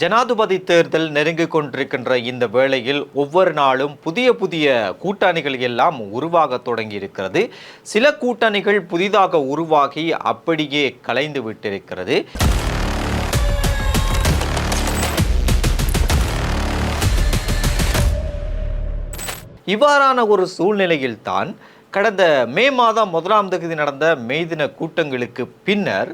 ஜனாதிபதி தேர்தல் நெருங்கிக் கொண்டிருக்கின்ற இந்த வேளையில் ஒவ்வொரு நாளும் புதிய புதிய கூட்டணிகள் எல்லாம் உருவாக தொடங்கி இருக்கிறது சில கூட்டணிகள் புதிதாக உருவாகி அப்படியே கலைந்து விட்டிருக்கிறது. இவ்வாறான ஒரு சூழ்நிலையில்தான் கடந்த மே மாதம் முதலாம் தேதி நடந்த மெய்தின கூட்டங்களுக்கு பின்னர்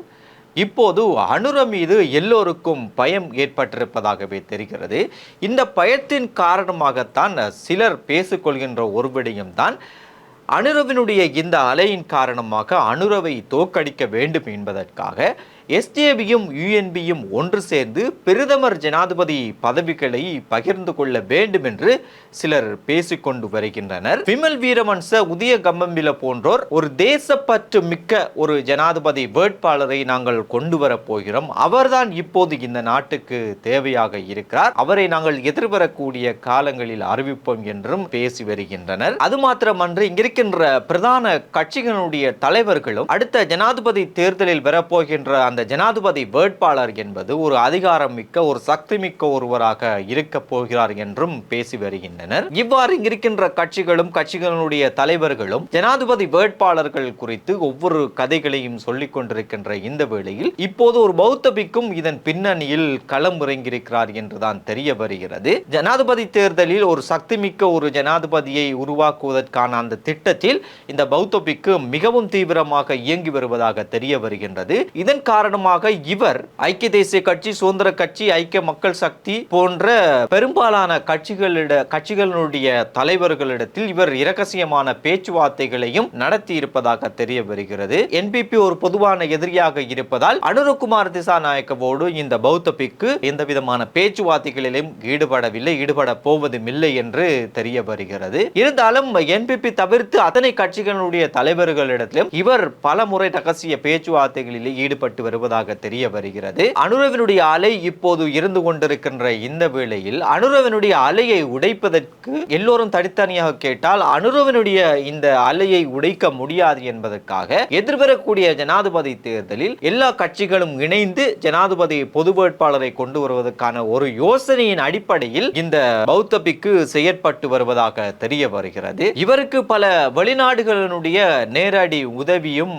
இப்போது அனுர மீது எல்லோருக்கும் பயம் ஏற்பட்டிருப்பதாகவே தெரிகிறது. இந்த பயத்தின் காரணமாகத்தான் சிலர் பேசிக்கொள்கின்ற ஒரு விடயம்தான் அனுரவினுடைய இந்த அலையின் காரணமாக அனுரவை தோக்கடிக்க வேண்டும் என்பதற்காக எஸ்டிஏபியும் யுஎன்பியும் ஒன்று சேர்ந்து பிரதமர் ஜனாதிபதி பதவிகளை பகிர்ந்து கொள்ள வேண்டும் என்று சிலர் பேசிக்கொண்டு வருகின்றனர். விமல் வீரவன்ச உதய கம்பம்பில போன்றோர் ஒரு தேசப்பற்று மிக்க ஒரு ஜனாதிபதி வேட்பாளரை நாங்கள் கொண்டு வரப் போகிறோம். அவர்தான் இப்போது இந்த நாட்டுக்கு தேவையாக இருக்கிறார். அவரை நாங்கள் எதிர்வரக்கூடிய காலங்களில் அறிவிப்போம் என்றும் பேசி வருகின்றனர். அது மாத்திரமன்று இங்கிருக்கின்ற பிரதான கட்சிகளுடைய தலைவர்களும் அடுத்த ஜனாதிபதி தேர்தலில் வரப்போகின்ற அந்த ஜனாதிபதி வேட்பாளர் என்பது ஒரு அதிகாரம் மிக்க ஒரு சக்தி மிக்க ஒருவராக இருக்க போகிறார் என்றும் பேசி வருகின்றனர். இவ்வாறு இருக்கின்ற கட்சிகளும் கட்சிகளுடைய தலைவர்களும் ஜனாதிபதி வேட்பாளர்கள் குறித்து ஒவ்வொரு கதைகளையும் சொல்லிக் கொண்டிருக்கின்ற இந்த வேளையில் இப்போது ஒரு பௌத்த பிக்கும் இதன் பின்னணியில் களம் இறங்கியிருக்கிறார் என்றுதான் தெரிய வருகிறது. ஜனாதிபதி தேர்தலில் ஒரு சக்தி மிக்க ஒரு ஜனாதிபதியை உருவாக்குவதற்கான அந்த திட்டத்தில் இந்த பௌத்த பிக்கு மிகவும் தீவிரமாக இயங்கி வருவதாக தெரிய வருகின்றது. இதன் காரணம் காரணமாக இவர் ஐக்கிய தேசிய கட்சி சுதந்திர கட்சி ஐக்கிய மக்கள் சக்தி போன்ற பெரும்பாலான கட்சிகளிட கட்சிகளுடைய தலைவர்களிடத்தில் இவர் இரகசியமான பேச்சுவார்த்தைகளையும் நடத்தி இருப்பதாக தெரிய வருகிறது என்பிபி ஒரு பொதுவான எதிரியாக இருப்பதால் அனுரகுமார் திசாநாயக்கவோடு இந்த பௌத்த பிக்கு எந்த விதமான பேச்சுவார்த்தைகளிலும் ஈடுபடவில்லை ஈடுபட போவதும் இல்லை என்று தெரிய வருகிறது இருந்தாலும் என்பிபி தவிர்த்து அத்தனை கட்சிகளுடைய தலைவர்களிடத்திலும் இவர் பல முறை ரகசிய பேச்சுவார்த்தைகளில் ஈடுபட்டு வருவதாக தெரிய வருகிறது. அனுரவினுடைய அலை இப்போது இருந்து கொண்டிருக்கின்ற இந்த வேளையில் அனுரவினுடைய அலையை உடைப்பதற்கு எல்லோரும் தனித்தனியாக கேட்டால் அனுரவினுடைய இந்த அலையை உடைக்க முடியாது என்பதற்காக எதிர்வரக்கூடிய ஜனாதிபதி தேர்தலில் எல்லா கட்சிகளும் இணைந்து ஜனாதிபதி பொது வேட்பாளரை கொண்டு வருவதற்கான ஒரு யோசனையின் அடிப்படையில் இந்த பௌத்தபிக்கு செயற்பட்டு வருவதாக தெரிய வருகிறது. இவருக்கு பல வெளிநாடுகளினுடைய நேரடி உதவியும்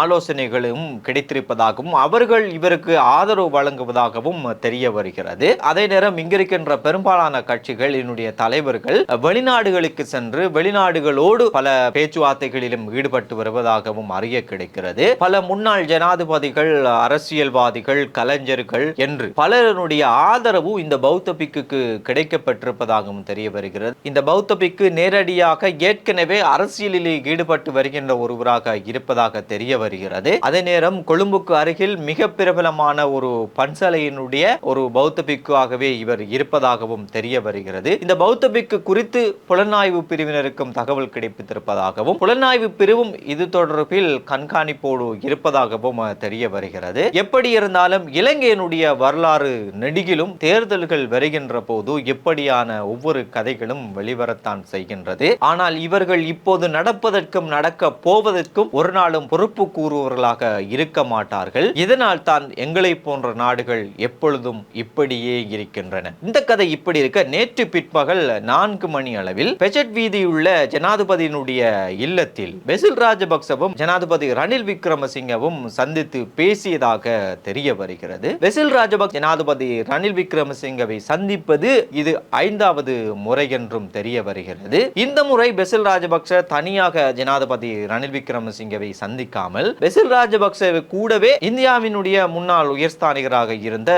ஆலோசனைகளும் கிடைத்திருப்பதாகவும் அவர்கள் இவருக்கு ஆதரவு வழங்குவதாகவும் தெரிய வருகிறது. அதே நேரம் இங்கிருக்கின்ற பெரும்பாலான கட்சிகள் என்னுடைய தலைவர்கள் வெளிநாடுகளுக்கு சென்று வெளிநாடுகளோடு பல பேச்சுவார்த்தைகளிலும் ஈடுபட்டு வருவதாகவும் அறிய கிடைக்கிறது. பல முன்னாள் ஜனாதிபதிகள் அரசியல்வாதிகள் கலைஞர்கள் என்று பலருடைய ஆதரவு இந்த பௌத்த பிக்குக்கு கிடைக்கப்பட்டிருப்பதாகவும் தெரிய வருகிறது. இந்த பௌத்த பிக்கு நேரடியாக ஏற்கனவே அரசியலில் ஈடுபட்டு வருகின்ற ஒருவராக இருப்பதாக தெரிய வருகிறது. அதே நேரம் கொழும்புக்கு அருகில் மிக பிரபலமான ஒரு பன்சலையினுடைய ஒரு பௌத்த பிக்குவாகவே இவர் இருப்பதாகவும் தெரிய வருகிறது. இந்த பௌத்த பிக்கு குறித்து புலனாய்வு பிரிவினருக்கும் தகவல் கிடைப்பித்திருப்பதாகவும் புலனாய்வு பிரிவும் இது தொடர்பில் கண்காணிப்போடு இருப்பதாகவும் தெரிய வருகிறது. எப்படி இருந்தாலும் இலங்கையினுடைய வரலாறு நெடுகிலும் தேர்தல்கள் வருகின்ற போது எப்படியான ஒவ்வொரு கதைகளும் வெளிவரத்தான் செய்கின்றது. ஆனால் இவர்கள் இப்போது நடப்பதற்கும் நடக்க போவதற்கும் ஒரு நாளும் பொறுப்பு கூறுவர்களாக இருக்க மாட்டார்கள். இருக்கிறார்கள் இதனால் தான் எங்களை போன்ற நாடுகள் எப்பொழுதும் இப்படியே இருக்கின்றன. இந்த கதை இப்படி இருக்க நேற்று பிற்பகல் நான்கு மணி அளவில் பெஜட் வீதியுள்ள ஜனாதிபதியினுடைய இல்லத்தில் பெசில் ராஜபக்சவும் ஜனாதிபதி ரணில் விக்ரமசிங்கவும் சந்தித்து பேசியதாக தெரிய வருகிறது. பெசில் ராஜபக்ச ஜனாதிபதி ரணில் விக்ரமசிங்கவை சந்திப்பது இது ஐந்தாவது முறை என்றும் தெரிய வருகிறது. இந்த முறை பெசில் ராஜபக்ச தனியாக ஜனாதிபதி ரணில் விக்ரமசிங்கவை சந்திக்காமல் பெசில் ராஜபக்ச கூடவே இந்தியாவினுடைய முன்னாள் உயர்ஸ்தானிகராக இருந்த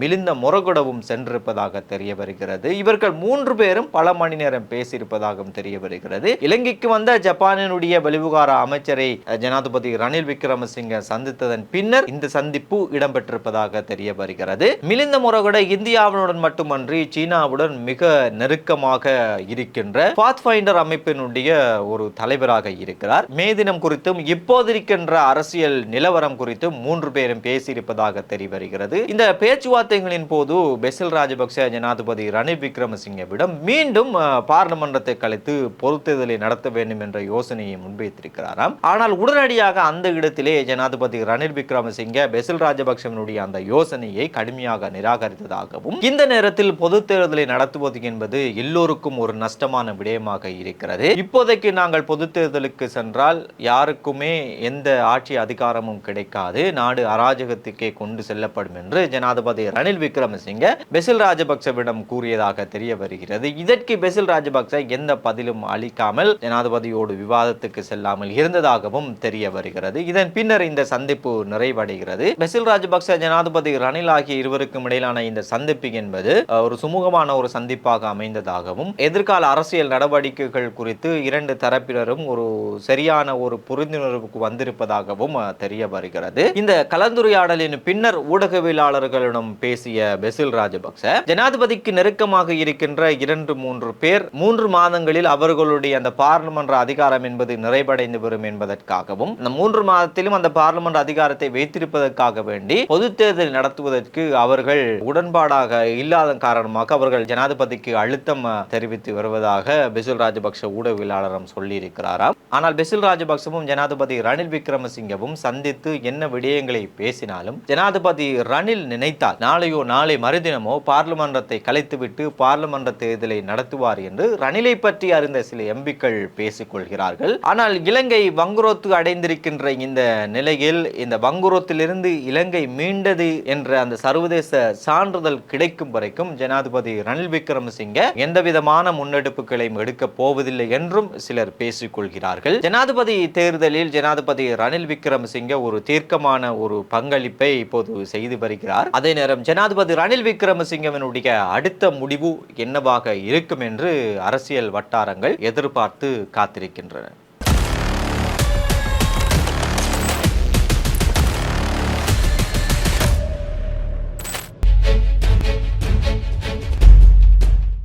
மிலிந்த மொரகுடவும் சென்றிருப்பதாக தெரிய வருகிறது இவர்கள் மூன்று பேரும் பல மணி நேரம் பேசியிருப்பதாகவும் தெரிய வருகிறது இலங்கைக்கு வந்த ஜப்பானினுடைய வெளிவிகார அமைச்சரை ஜனாதிபதி ரணில் விக்ரமசிங்க சந்தித்ததன் பின்னர் இந்த சந்திப்பு இடம்பெற்றிருப்பதாக தெரிய வருகிறது மிலிந்த மொரகுட இந்தியாவுடன் மட்டுமன்றி சீனாவுடன் மிக நெருக்கமாக இருக்கின்ற பாத்ஃபைண்டர் அமைப்பினுடைய ஒரு தலைவராக இருக்கிறார். மே தினம் குறித்தும் இப்போது இருக்கின்ற அரசியல் நிலவரம் குறித்தும் மூன்று மூன்று பேரும் பேசியிருப்பதாக தெரிய வருகிறது. இந்த பேச்சுவார்த்தைகளின் போது பெசில் ராஜபக்ச ஜனாதிபதி ரணில் விக்ரமசிங்கவிடம் மீண்டும் பார்லிமன்றத்தை கலைத்து பொது தேர்தலை நடத்த வேண்டும் என்ற யோசனையை முன்வைத்திருக்கிறாராம். ஆனால் உடனடியாக அந்த இடத்திலே ஜனாதிபதி ரணில் விக்ரமசிங்க பெசில் ராஜபக்சவனுடைய அந்த யோசனையை கடுமையாக நிராகரித்ததாகவும் இந்த நேரத்தில் பொது தேர்தலை நடத்துவது என்பது எல்லோருக்கும் ஒரு நஷ்டமான விடயமாக இருக்கிறது. இப்போதைக்கு நாங்கள் பொது தேர்தலுக்கு சென்றால் யாருக்குமே எந்த ஆட்சி அதிகாரமும் கிடைக்காது. நான் நாடு அராஜகத்துக்கே கொண்டு செல்லப்படும் என்று ஜனாதிபதி ரணில் விக்ரமசிங்க பெசில் ராஜபக்சவிடம் கூறியதாக தெரிய வருகிறது. இதற்கு பெசில் ராஜபக்ச எந்த பதிலும் அளிக்காமல் ஜனாதிபதியோடு விவாதத்துக்கு செல்லாமல் இருந்ததாகவும் தெரிய வருகிறது. இதன் பின்னர் இந்த சந்திப்பு நிறைவடைகிறது. பெசில் ராஜபக்ச ஜனாதிபதி ரணில் ஆகிய இருவருக்கும் இடையிலான இந்த சந்திப்பு என்பது ஒரு சுமூகமான ஒரு சந்திப்பாக அமைந்ததாகவும் எதிர்கால அரசியல் நடவடிக்கைகள் குறித்து இரண்டு தரப்பினரும் ஒரு சரியான ஒரு புரிந்துணர்வுக்கு வந்திருப்பதாகவும் தெரிய வருகிறது. இந்த கலந்துரையாடலின் பின்னர் ஊடகவியலாளர்களிடம் பேசிய பெசில் ராஜபக்ச ஜனாதிபதிக்கு நெருக்கமாக இருக்கின்ற இரண்டு மூன்று பேர் மூன்று மாதங்களில் அவர்களுடைய அந்த பார்லிமன்ற அதிகாரம் என்பது நிறைவடைந்து வரும் என்பதற்காகவும் இந்த மூன்று மாதத்திலும் அந்த பார்லிமன்ற அதிகாரத்தை வைத்திருப்பதற்காக வேண்டி பொது தேர்தல் நடத்துவதற்கு அவர்கள் உடன்பாடாக இல்லாத காரணமாக அவர்கள் ஜனாதிபதிக்கு அழுத்தம் தெரிவித்து வருவதாக பெசில் ராஜபக்ச ஊடகவியலாளரும் சொல்லியிருக்கிறாராம். ஆனால் பெசில் ராஜபக்சவும் ஜனாதிபதி ரணில் விக்ரமசிங்கவும் சந்தித்து என்ன விடயங்களை பேசினாலும் ஜனாதிபதி ரணில் நினைத்தால் நாளையோ நாளை மறுதினமோ பார்லிமன்றத்தை கலைத்துவிட்டு பார்லிமன்ற தேர்தலை நடத்துவார் என்று ரணிலை பற்றி அறிந்த சில எம்பிக்கள் பேசிக் கொள்கிறார்கள் ஆனால் இலங்கை வங்குரோத்து அடைந்திருக்கின்ற இந்த நிலையில் இந்த வங்குரோத்திலிருந்து இலங்கை மீண்டது என்ற அந்த சர்வதேச சான்றிதழ் கிடைக்கும் வரைக்கும் ஜனாதிபதி ரணில் விக்ரமசிங்க எந்த விதமான முன்னெடுப்புகளையும் எடுக்கப் போவதில்லை என்றும் சிலர் பேசிக் கொள்கிறார்கள் ஜனாதிபதி தேர்தலில் ஜனாதிபதி ரணில் விக்ரமசிங்க ஒரு தீர்க்கமான ஒரு பங்களிப்பை இப்போது செய்து வருகிறார். அதே நேரம் ஜனாதிபதி ரணில் விக்ரமசிங்கவனுடைய அடுத்த முடிவு என்னவாக இருக்கும் என்று அரசியல் வட்டாரங்கள் எதிர்பார்த்து காத்திருக்கின்றன.